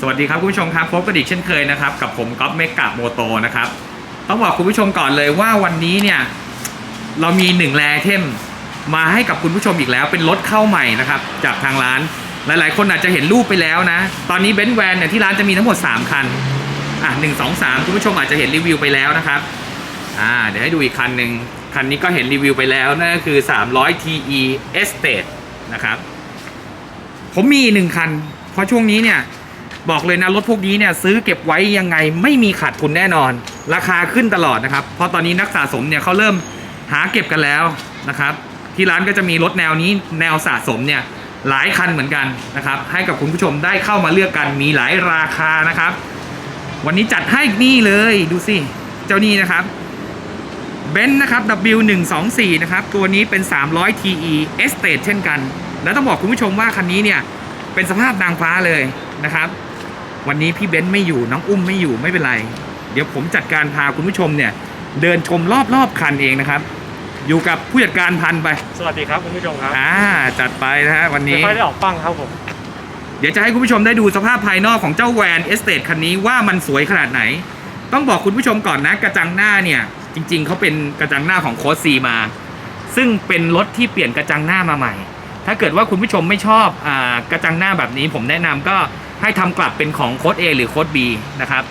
สวัสดีครับคุณผู้ชมครับพบกันอีกเช่นเคยนะครับ กับผมก๊อฟเมกะโมโตนะครับ ต้องบอกคุณผู้ชมก่อนเลยว่าวันนี้เนี่ย เรามีหนึ่งแรเทมมาให้กับคุณผู้ชมอีกแล้ว เป็นรถเข้าใหม่นะครับ จากทางร้านหลายๆ คนอาจจะเห็นรูปไปแล้วนะ ตอนนี้เบนซ์แวนเนี่ยที่ร้านจะมีทั้งหมด 3 คันอะหนึ่งสองสามคุณผู้ชมอาจจะเห็นรีวิวไปแล้วนะครับอ่าเดี๋ยวให้ดูอีกคันหนึ่งคันนี้ก็เห็นรีวิวไปแล้วนั่นก็คือ300 TE Estate นะครับผมมีหนึ่งคัน เพราะช่วงนี้เนี่ย บอกเลยนะรถพวกนี้เนี่ยซื้อเก็บไว้ยังไงไม่มีขาดทุนแน่นอน ราคาขึ้นตลอดนะครับ เพราะตอนนี้นักสะสมเนี่ยเขาเริ่มหาเก็บกันแล้วนะครับ ที่ร้านก็จะมีรถแนวนี้แนวสะสมเนี่ยหลายคันเหมือนกันนะครับ ให้กับคุณผู้ชมได้เข้ามาเลือกกันมีหลายราคานะครับ วันนี้จัดให้นี่เลยดูสิ เจ้านี่นะครับเบนซ์นะครับ W124 นะครับ ตัวนี้เป็น 300 TE Estate เช่นกัน แล้วต้องบอกคุณผู้ชมว่าคันนี้เนี่ย เป็นสภาพนางฟ้าเลยนะครับ วันนี้พี่เบนซ์ไม่อยู่น้องอุ้มไม่อยู่ไม่เป็นไร เดี๋ยวผมจัดการพาคุณผู้ชมเนี่ย เดินชมรอบๆคันเองนะครับ อยู่กับผู้จัดการพันไปสวัสดีครับคุณผู้ชมครับอ่าจัดไปนะฮะวันไม่นี้ค่อยได้ออกปั้งครับผมเดี๋ยวจะให้คุณผู้ชมได้ดูสภาพภายนอกของเจ้าแวนเอสเต e คันนี้ว่ามันสวยขนาดไหน ต้องบอกคุณผู้ชมก่อนนะ กระจังหน้าเนี่ย จริง ๆเขาเป็นกระจังหน้าของโค้ดซีมา ซึ่งเป็นรถที่เปลี่ยนกระจังหน้ามาใหม่ ถ้าเกิดว่าคุณผู้ชมไม่ชอบอากระจังหน้าแบบนี้ผมแนะนำก็ ให้ทำกลับเป็นของโค้ด A หรือโค้ด B นะครับ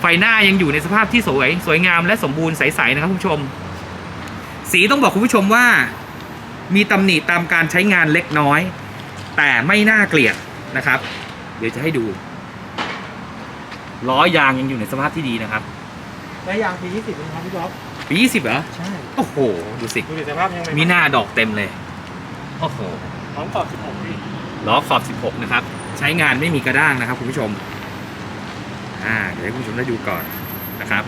ไฟหน้ายังอยู่ในสภาพที่สวย สวยงามและสมบูรณ์ใสๆนะครับคุณผู้ชม สีต้องบอกคุณผู้ชมว่า มีตำหนิตามการใช้งานเล็กน้อย แต่ไม่น่าเกลียดนะครับ เดี๋ยวจะให้ดูล้อยางยังอยู่ในสภาพที่ดีนะครับและยางปี20นะครับพี่จ๊อบปี20เหรอใช่โอ้โหดูสิดูดิสภาพยังไงมีหน้าดอกเต็มเลยโอ้โหพร้อมปอบ16พี่ล้อขอบ 16 นะครับ ใช้งานไม่มีกระด้างนะครับคุณผู้ชมอ่าเดี๋ยวให้คุณผู้ชมได้ดูก่อนนะครับ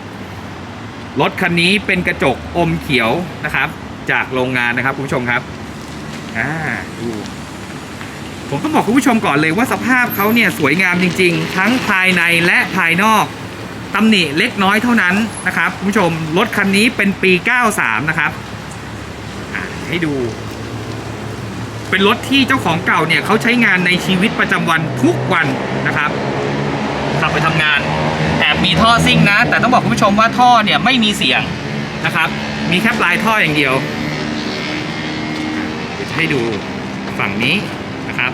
รถคันนี้เป็นกระจกอมเขียวนะครับ จากโรงงานนะครับคุณผู้ชมครับอ่าดูผมต้องบอกคุณผู้ชมก่อนเลยว่าสภาพเขาเนี่ยสวยงามจริง ๆ ทั้งภายในและภายนอกตำหนิเล็กน้อยเท่านั้นนะครับคุณผู้ชมรถคันนี้เป็นปี 93 นะครับอ่าให้ดู เป็นรถที่เจ้าของเก่าเนี่ยเขาใช้งานในชีวิตประจำวันทุกวันนะครับขับไปทำงานแอบมีท่อซิ่งนะ แต่ต้องบอกคุณผู้ชมว่าท่อเนี่ยไม่มีเสียงนะครับ มีแค่ปลายท่ออย่างเดียวเดี๋ยวจะให้ดูฝั่งนี้นะครับ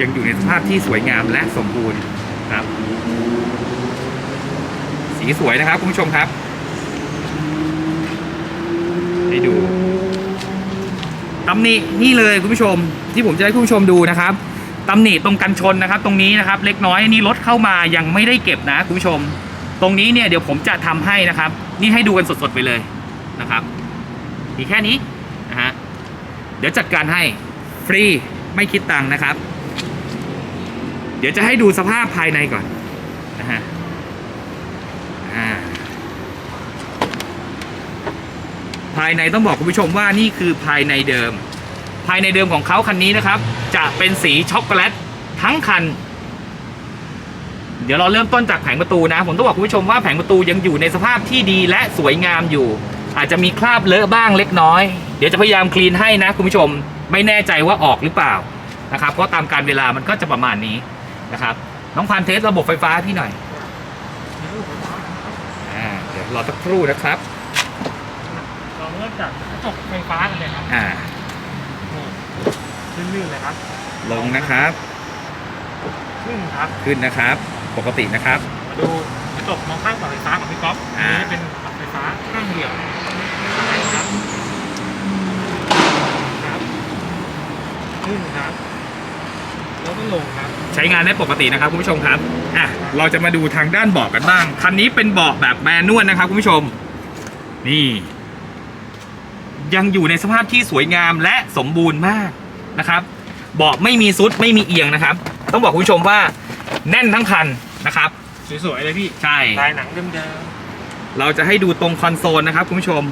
ยังอยู่ในสภาพที่สวยงามและสมบูรณ์ครับ สีสวยนะครับคุณผู้ชมครับ ให้ดูตำหนินี่เลยคุณผู้ชมที่ผมจะให้คุณผู้ชมดูนะครับตำหนิตรงกันชนนะครับ ตรงนี้นะครับ เล็กน้อยนี่รถเข้ามายังไม่ได้เก็บนะคุณผู้ชม ตรงนี้เนี่ยเดี๋ยวผมจะทำให้นะครับ นี่ให้ดูกันสดๆไปเลยนะครับมีแค่นี้นะฮะเดี๋ยวจัดการให้ฟรีไม่คิดตังค์นะครับ เดี๋ยวจะให้ดูสภาพภายในก่อนนะฮะอ่า ภายในต้องบอกคุณผู้ชมว่านี่คือภายในเดิม ภายในเดิมของเขาคันนี้นะครับ จะเป็นสีช็อกโกแลตทั้งคัน เดี๋ยวเราเริ่มต้นจากแผงประตูนะ ผมต้องบอกคุณผู้ชมว่าแผงประตูยังอยู่ในสภาพที่ดีและสวยงามอยู่ อาจจะมีคราบเลอะบ้างเล็กน้อย เดี๋ยวจะพยายามคลีนให้นะคุณผู้ชม ไม่แน่ใจว่าออกหรือเปล่านะครับเพราะตามการเวลามันก็จะประมาณนี้นะครับน้องพันเทสระบบไฟฟ้าพี่หน่อยอเดี๋ยวรอสักครู่นะครับ เราเริ่มจากกระจกไฟฟ้ากันเลยครับอ่า นี่ลื่นๆเลยครับลงนะครับ ขึ้นครับ ขึ้นนะครับ ปกตินะครับ มาดูกระจกมองข้างปรับไฟฟ้าของพี่ก๊อฟอ่าอันนี้เป็นปรับไฟฟ้าข้างเดียวครับครับขึ้นครับ แล้วก็ลงครับ ใช้งานได้ปกตินะครับคุณผู้ชมครับ อะ เราจะมาดูทางด้านเบาะกันบ้าง คันนี้เป็นเบาะแบบแมนนวลนะครับคุณผู้ชม นี่ ยังอยู่ในสภาพที่สวยงามและสมบูรณ์มากนะครับเบาะไม่มีซุดไม่มีเอียงนะครับ ต้องบอกคุณผู้ชมว่าแน่นทั้งคันนะครับ สวยๆเลยพี่ใช่ลายหนังเดิมเราจะให้ดูตรงคอนโซลนะครับคุณผู้ชม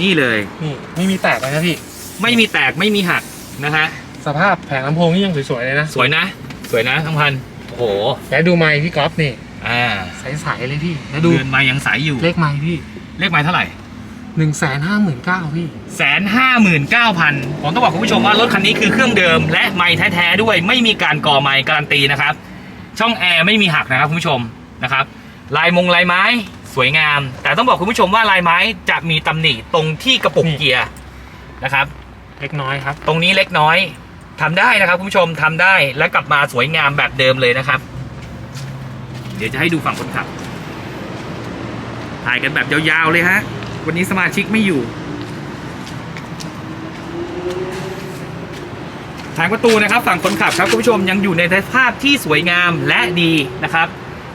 นี่เลยๆนี่ไม่มีแตกเลยนะพี่ ไม่มีแตกไม่มีหักนะฮะสภาพแผงลำโพงนี่ยังสวยๆเลยนะ สวยนะ สวยนะทั้งพันโอ้โหแล้วดูไมค์พี่ก๊อฟนี่อ่าใสๆเลยพี่แล้วดูเดือนมายังใสอยู่เลขไมค์พี่เลขไม้เท่าไหร่ หนึ่งแสนห้าหมื่นเก้าพี่ แสนห้าหมื่นเก้าพันผมต้องบอกคุณผู้ชมว่ารถคันนี้คือเครื่องเดิม และไม้แท้ๆด้วยไม่มีการก่อไม้การันตีนะครับ ช่องแอร์ไม่มีหักนะครับคุณผู้ชมนะครับ ลายมงลายไม้สวยงาม แต่ต้องบอกคุณผู้ชมว่าลายไม้จะมีตำหนิตรงที่กระปุกนี่ เกียร์นะครับ เล็กน้อยครับ ตรงนี้เล็กน้อยทำได้นะครับคุณผู้ชมทำได้และกลับมาสวยงามแบบเดิมเลยนะครับ เดี๋ยวจะให้ดูฝั่งคนขับถ่ายกันแบบยาวๆเลยฮะ วันนี้สมาชิกไม่อยู่ทางประตูนะครับฝั่งคนขับครับคุณผู้ชมยังอยู่ในสภาพที่สวยงามและดีนะครับ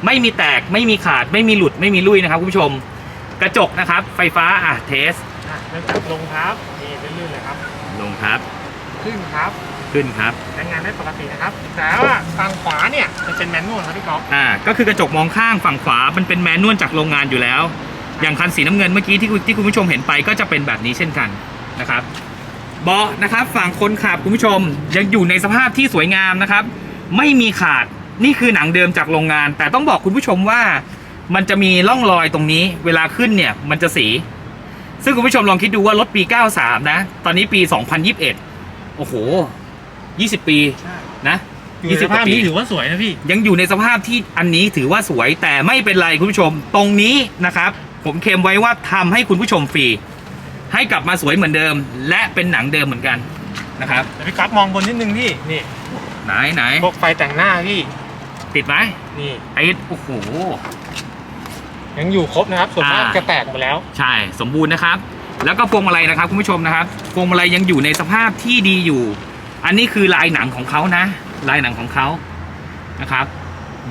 ไม่มีแตกไม่มีขาดไม่มีหลุดไม่มีลุยนะครับคุณผู้ชม กระจกนะครับ ไฟฟ้าอะเทสอะเริ่มจากลงครับนี่ลื่นๆเลยครับ ลงครับ ขึ้นครับขึ้นครับใช้งานได้ปกตินะครับ แต่ว่าฝั่งขวาเนี่ยจะเป็นแมนนวลครับพี่ก๊อฟอ่าก็คือกระจกมองข้างฝั่งขวามันเป็นแมนนวลจากโรงงานอยู่แล้ว อย่างคันสีน้ำเงินเมื่อกี้ที่คุณที่คุณผู้ชมเห็นไปก็จะเป็นแบบนี้เช่นกันนะครับเบาะนะครับฝั่งคนขับคุณผู้ชมยังอยู่ในสภาพที่สวยงามนะครับ ไม่มีขาดนี่คือหนังเดิมจากโรงงาน แต่ต้องบอกคุณผู้ชมว่ามันจะมีร่องรอยตรงนี้ เวลาขึ้นเนี่ยมันจะสี ซึ่งคุณผู้ชมลองคิดดูว่ารถปี 93 นะ ตอนนี้ปี 2021 โอ้โห 20 ปีนะอยู่ในสภาพนี้ถือว่าสวยนะพี่ ยังอยู่ในสภาพที่อันนี้ถือว่าสวยแต่ไม่เป็นไรคุณผู้ชม ตรงนี้นะครับ ผมเคลมไว้ว่าทำให้คุณผู้ชมฟรี ให้กลับมาสวยเหมือนเดิม และเป็นหนังเดิมเหมือนกันนะครับแต่พี่ก๊อฟมองบนนิดนึงพี่นี่ไหนไหนพวกไฟแต่งหน้าพี่ ติดไหมนี่ไอ้โอ้โหยังอยู่ครบนะครับ ส่วนมากอ่าจะแตกหมดแล้ว ใช่สมบูรณ์นะครับ แล้วก็พวงมาลัยนะครับคุณผู้ชมนะครับพวงมาลัยยังอยู่ในสภาพที่ดีอยู่ อันนี้คือลายหนังของเขานะ ลายหนังของเขานะครับ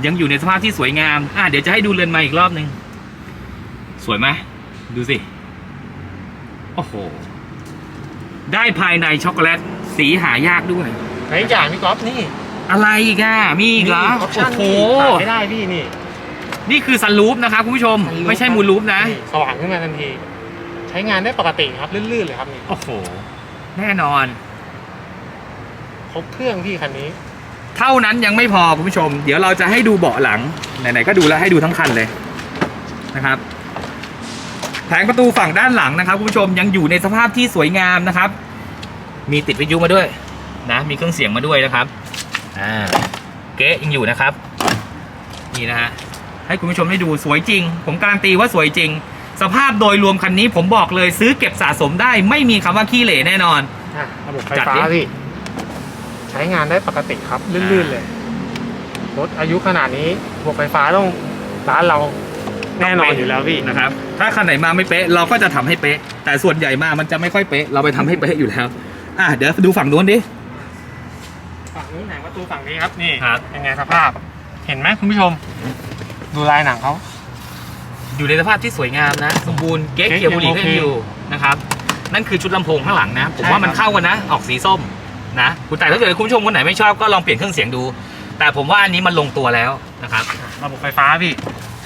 ยังอยู่ในสภาพที่สวยงามอะเดี๋ยวจะให้ดูเรือนไมาอีกรอบหนึ่ง สวยไหมดูสิ โอ้โห ได้ภายในช็อกโกแลตสีหายากด้วยและอีกอย่างพี่ก๊อฟนี่อะไรอีกอะมีอีกเหรอออปชั่นโอ้นี่โหขาดไม่ได้พี่นี่นี่คือซันรูฟนะครับคุณผู้ชม ไม่ใช่มูลรูฟนะ สว่างขึ้นมาทันที ใช้งานได้ปกติครับลื่นๆเลยครับนี่โอ้โห แน่นอน ครบเครื่องพี่คันนี้ เท่านั้นยังไม่พอคุณผู้ชม เดี๋ยวเราจะให้ดูเบาะหลัง ไหนๆก็ดูแล้วให้ดูทั้งคันเลยนะครับแผงประตูฝั่งด้านหลังนะครับคุณผู้ชมยังอยู่ในสภาพที่สวยงามนะครับ มีติดวิทยุมาด้วยนะ มีเครื่องเสียงมาด้วยนะครับอ่าเก๊ะยังอยู่นะครับ นี่นะฮะให้คุณผู้ชมได้ดูสวยจริง ผมการันตีว่าสวยจริง สภาพโดยรวมคันนี้ผมบอกเลยซื้อเก็บสะสมได้ ไม่มีคำว่าขี้เหร่แน่นอนอะระบบไฟจัดฟ้าดิพี่ใช้งานได้ปกติครับลื่นๆเลยรถอายุขนาดนี้ระบบไฟฟ้าต้องร้านเรา แน่นอนอยู่แล้วพี่นะครับ ถ้าคันไหนมาไม่เป๊ะเราก็จะทำให้เป๊ะ แต่ส่วนใหญ่มามันจะไม่ค่อยเป๊ะ เราไปทำให้เป๊ะอยู่แล้ว อะเดี๋ยวดูฝั่งนู้นดิ ฝั่งนี้หนังประตูฝั่งนี้ครับ นี่ครับยังไงสภาพ เห็นไหมคุณผู้ชม ดูลายหนังเขา อยู่ในสภาพที่สวยงามนะ สมบูรณ์ เก๊กเก๊กเขียวบุหรี่ยังก็โอเคยังอยู่นะครับ นั่นคือชุดลำโพงข้างหลังนะ ผมใช่ว่ามันครับเข้ากันนะ ออกสีส้มนะ คุณแต่ถ้าเกิดคุณผู้ชมคนไหนไม่ชอบก็ลองเปลี่ยนเครื่องเสียงดู แต่ผมว่าอันนี้มันลงตัวแล้วนะครับ ระบบไฟฟ้าพี่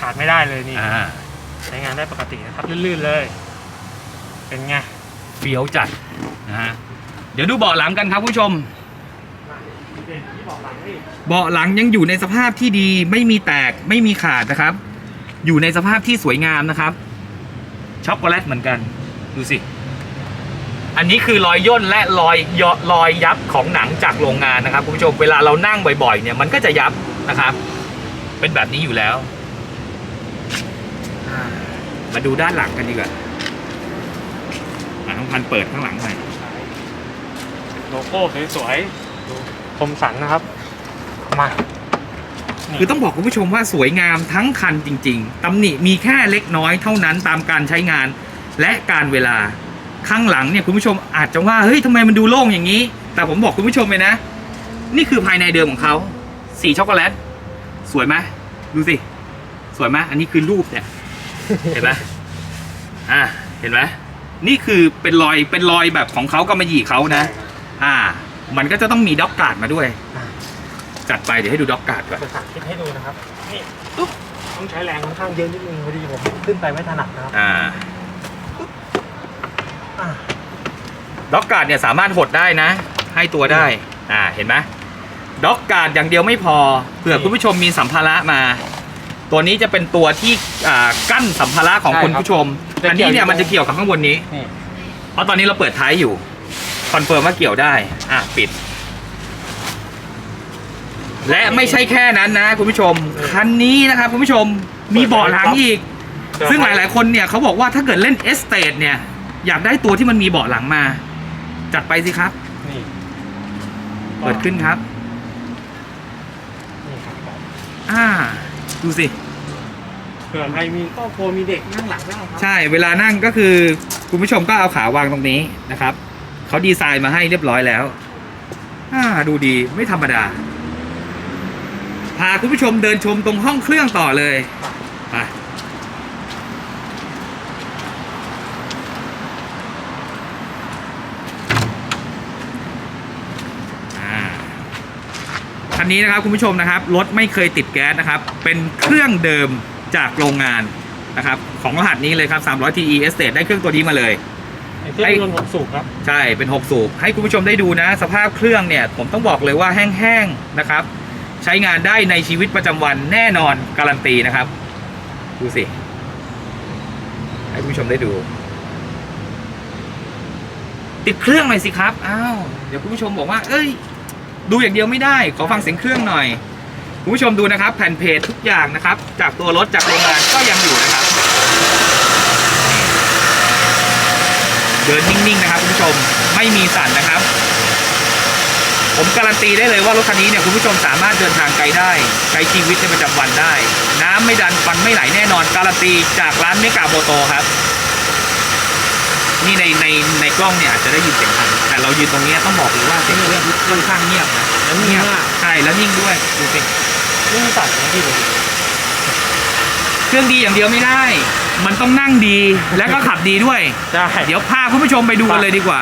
ขาดไม่ได้เลยนี่อ่าใช้งานได้ปกตินะครับลื่นๆเลย เป็นไงเฟี้ยวจัดนะฮะเดี๋ยวดูเบาะหลังกันครับคุณผู้ชม ที่บอกหลังพี่เบาะหลังยังอยู่ในสภาพที่ดีไม่มีแตกไม่มีขาดนะครับ อยู่ในสภาพที่สวยงามนะครับช็อกโกแลตเหมือนกันดูสิ อันนี้คือรอยย่นและรอยยอรอยยับของหนังจากโรงงานนะครับคุณผู้ชมเวลาเรานั่งบ่อยๆเนี่ยมันก็จะยับนะครับ เป็นแบบนี้อยู่แล้วอ่า มาดูด้านหลังกันดีกว่าอะน้องพันเปิดข้างหลังหน่อยโลโก้สวยๆดูคมสันนะครับ มาคือต้องบอกคุณผู้ชมว่าสวยงามทั้งคันจริง ๆตำหนิมีแค่เล็กน้อยเท่านั้นตามการใช้งานและการเวลาข้างหลังเนี่ยคุณผู้ชมอาจจะว่าเฮ้ยทำไมมันดูโล่งอย่างนี้ แต่ผมบอกคุณผู้ชมเลยนะ นี่คือภายในเดิมของเขาสีช็อกโกแลตสวยไหมดูสิ สวยไหมอันนี้คือรูปเนี่ย เห็นไหมอ่าเห็นไหมนี่คือเป็นรอยเป็นรอยแบบของเขากำมะหยี่เขานะ อ่า มันก็จะต้องมีด็อกการ์ดมาด้วย จัดไปเดี๋ยวให้ดูด็อกการ์ดก่อนจะสาธิตให้ดูนะครับนี่ปุ๊บต้องใช้แรงค่อนข้างเยอะนิดนึงพอดีผมขึ้นไปไม่ถนัดนะครับอ่าอ่าด็อกการ์ดเนี่ยสามารถหดได้นะ ให้ตัวได้ อ่าเห็นไหมด็อกการ์ดอย่างเดียวไม่พอเผื่อคุณผู้ชมมีสัมภาระมา ตัวนี้จะเป็นตัวที่อ่ากั้นสัมภาระของใช่คุณครับผู้ชม จะอันนี้เนี่ยเกี่ยวอยู่ มันจะเกี่ยวกับข้างบนนี้ นี่เพราะตอนนี้เราเปิดท้ายอยู่ คอนเฟิร์มว่าเกี่ยวได้ อะปิด และไม่ใช่แค่นั้นนะคุณผู้ชม คันนี้นะครับคุณผู้ชม มีเบาะหลังอีก ซึ่งหลาย ๆ คนเนี่ยเขาบอกว่าถ้าเกิดเล่นเอสเตดเนี่ย อยากได้ตัวที่มันมีเบาะหลังมา จัดไปสิครับนี่เปิดขึ้นครับ นี่ครับอ่า ดูสิ เผื่อใครมีครอบครัวมีเด็กนั่งหลังได้ครับ ใช่เวลานั่งก็คือคุณผู้ชมก็เอาขาวางตรงนี้นะครับ เขาดีไซน์มาให้เรียบร้อยแล้วอ่าดูดีไม่ธรรมดา พาคุณผู้ชมเดินชมตรงห้องเครื่องต่อเลยไป นนี้นะครับคุณผู้ชมนะครับรถไม่เคยติดแก๊สนะครับ เป็นเครื่องเดิมจากโรงงานนะครับของรหัสนี้เลยครับ 300 TE Estate ได้เครื่องตัวนี้มาเลยไอ้เครื่องยนต์หกสูบครับ ใช่เป็น 6 สูบให้คุณผู้ชมได้ดูนะ สภาพเครื่องเนี่ย ผมต้องบอกเลยว่าแห้งๆนะครับ ใช้งานได้ในชีวิตประจำวันแน่นอนการันตีนะครับ ดูสิ ให้คุณผู้ชมได้ดู ติดเครื่องหน่อยสิครับอ้าวเดี๋ยวคุณผู้ชมบอกว่า เอ้ย ดูอย่างเดียวไม่ได้ ขอฟังเสียงเครื่องหน่อยคุณผู้ชมดูนะครับ แผ่นเพจทุกอย่างนะครับ จากตัวรถจากโรงงานก็ยังอยู่นะครับ เดินนิ่งๆนะครับคุณผู้ชมไม่มีสั่นนะครับ ผมการันตีได้เลยว่ารถคันนี้เนี่ยคุณผู้ชมสามารถเดินทางไกลได้ใช้ชีวิตในประจำวันได้ น้ำไม่ดันฟันไม่ไหลแน่นอนการันตีจากร้านเมกาโบโตครับ นี่ในในในกล้องเนี่ยอาจจะได้ยินเสียงทันแต่เรายืนตรงเนี้ยต้องบอกเลยว่าเสียงเครื่องค่อนข้างเงียบนะแล้วนิ่งมาก ใช่แล้วนิ่งด้วยดูสินี่สั่นนะพี่ดูเครื่องดีอย่างเดียวไม่ได้ มันต้องนั่งดีและก็ขับดีด้วย ใช่เดี๋ยวพาคุณผู้ชมไปดูกันเลยดีกว่า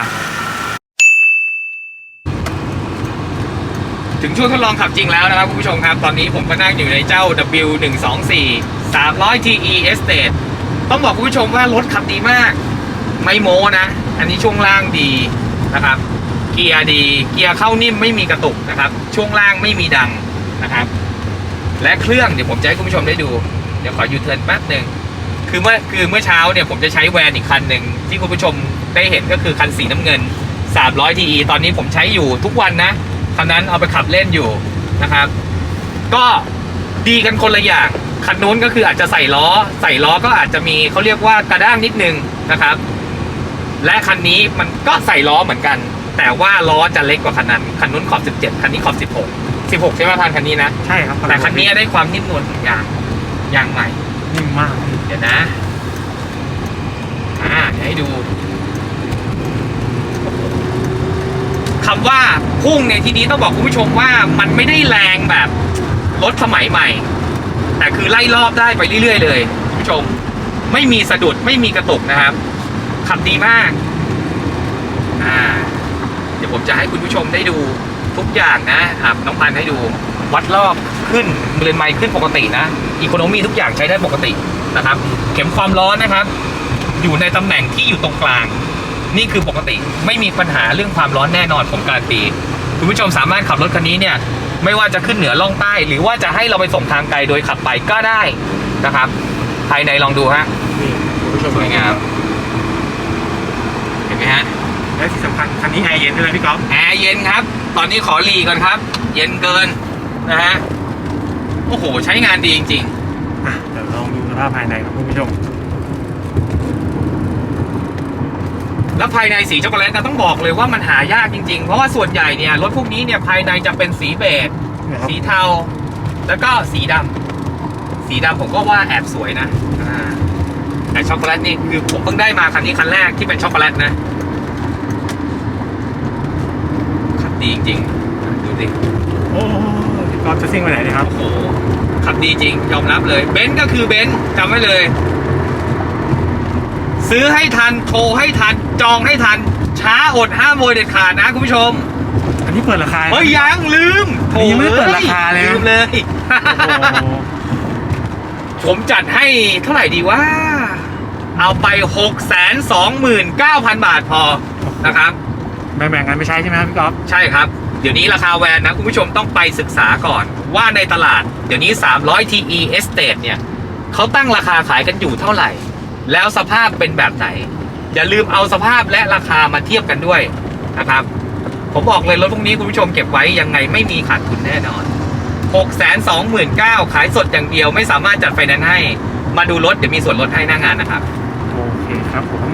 ถึงช่วงทดลองขับจริงแล้วนะครับคุณผู้ชมครับ ตอนนี้ผมก็นั่งอยู่ในเจ้า W124 300 TE Estate ต้องบอกคุณผู้ชมว่ารถขับดีมาก ไม่โม้นะ อันนี้ช่วงล่างดีนะครับ เกียร์ดี เกียร์เข้านิ่มไม่มีกระตุกนะครับ ช่วงล่างไม่มีดังนะครับ และเครื่องเดี๋ยวผมจะให้คุณผู้ชมได้ดู เดี๋ยวขอยูเทิร์นแป๊บหนึ่งคือเมื่อคือเมื่อเช้าเนี่ยผมจะใช้แวนอีกคันหนึ่งที่คุณผู้ชมได้เห็นก็คือคันสีน้ำเงิน 300 TE ตอนนี้ผมใช้อยู่ทุกวันนะคันนั้นเอาไปขับเล่นอยู่นะครับ ก็ดีกันคนละอย่างคันนู้นก็คืออาจจะใส่ล้อ ใส่ล้อก็อาจจะมีเขาเรียกว่ากระด้างนิดนึงนะครับ และคันนี้มันก็ใส่ล้อเหมือนกัน แต่ว่าล้อจะเล็กกว่าคันนั้น คันนู้นขอบ 17 คันนี้ขอบ 16 16 ใช่ไหมพันคันนี้นะ ใช่ครับแต่คันนี้ได้ความนิ่มนวลของยางยางใหม่ นิ่มมาก เดี๋ยวนะอ่าเดี๋ยวให้ดูคำว่าพุ่งในที่นี้ต้องบอกคุณผู้ชมว่ามันไม่ได้แรงแบบรถสมัยใหม่ แต่คือไล่รอบได้ไปเรื่อยๆเลยคุณผู้ชม ไม่มีสะดุดไม่มีกระตุกนะครับ ขับดีมากอ่าเดี๋ยวผมจะให้คุณผู้ชมได้ดูทุกอย่างนะครับน้องพันธุ์ให้ดูวัดรอบขึ้นเรือนไมล์ขึ้นปกตินะอีโคโนมีทุกอย่างใช้ได้ปกตินะครับ เข็มความร้อนนะครับ อยู่ในตำแหน่งที่อยู่ตรงกลาง นี่คือปกติไม่มีปัญหาเรื่องความร้อนแน่นอนผมการนตีคุณผู้ชมสามารถขับรถคันนี้เนี่ยไม่ว่าจะขึ้นเหนือล่องใต้ หรือว่าจะให้เราไปส่งทางไกลโดยขับไปก็ได้นะครับ ภายในลองดูฮะนี่คุณผู้ชมสวยงามเห็นไหมฮะ และที่สำคัญคันนี้แอร์เย็นด้วยนะพี่ก๊อฟแอร์เย็นครับ ตอนนี้ขอรีก่อนครับ เย็นเกินนะฮะ โอ้โห ใช้งานดีจริงอะเดี๋ยวลองดูสภาพภายในครับคุณผู้ชม ๆ แล้วภายในสีช็อกโกแลตนะต้องบอกเลยว่ามันหายากจริง ๆ เพราะว่าส่วนใหญ่เนี่ยรถพวกนี้เนี่ยภายในจะเป็นสีเบจ นะครับ สีเทา แล้วก็สีดำสีดำผมก็ว่าแอบสวยนะอ่าแต่ช็อกโกแลตนี่คือผมเพิ่งได้มาคันนี้คันแรกที่เป็นช็อกโกแลตนะ ขับ ดีจริงๆดูสิโอ้พี่ก๊อฟจะซิ่งไปไหนดีครับ โอ้โหขับดีจริง ยอมรับเลย เบนซ์ก็คือเบนซ์จำไว้เลย ซื้อให้ทันโทรให้ทัน จองให้ทัน ช้าอดห้ามโวยเด็ดขาดนะคุณผู้ชม อันนี้เปิดราคา เฮ้ยยังลืมอันนี้ยังไม่ได้เปิดราคาเลยนะลืมเลยโอ้โหผมจัดให้เท่าไหร่ดีว่า เอาไป 6 2 9 0 0 0 บาทพอนะครับ แบ่งๆกันไม่ใช่ใช่ไหมครับพี่ก๊อฟใช่ครับ เดี๋ยวนี้ราคาแวนนะคุณผู้ชมต้องไปศึกษาก่อน ว่าในตลาด เดี๋ยวนี้ 300 TE Estate เนี่ยเขาตั้งราคาขายกันอยู่เท่าไหร่ แล้วสภาพเป็นแบบไหน อย่าลืมเอาสภาพและราคามาเทียบกันด้วยนะครับ ผมบอกเลยรถพวกนี้คุณผู้ชมเก็บไว้ยังไงไม่มีขาดทุนแน่นอน 6 2 9 0 0 0ขายสดอย่างเดียวไม่สามารถจัดไฟแนนซ์ให้ มาดูรถเดี๋ยวมีส่วนลดให้หน้างานนะครับ โอเคครับผม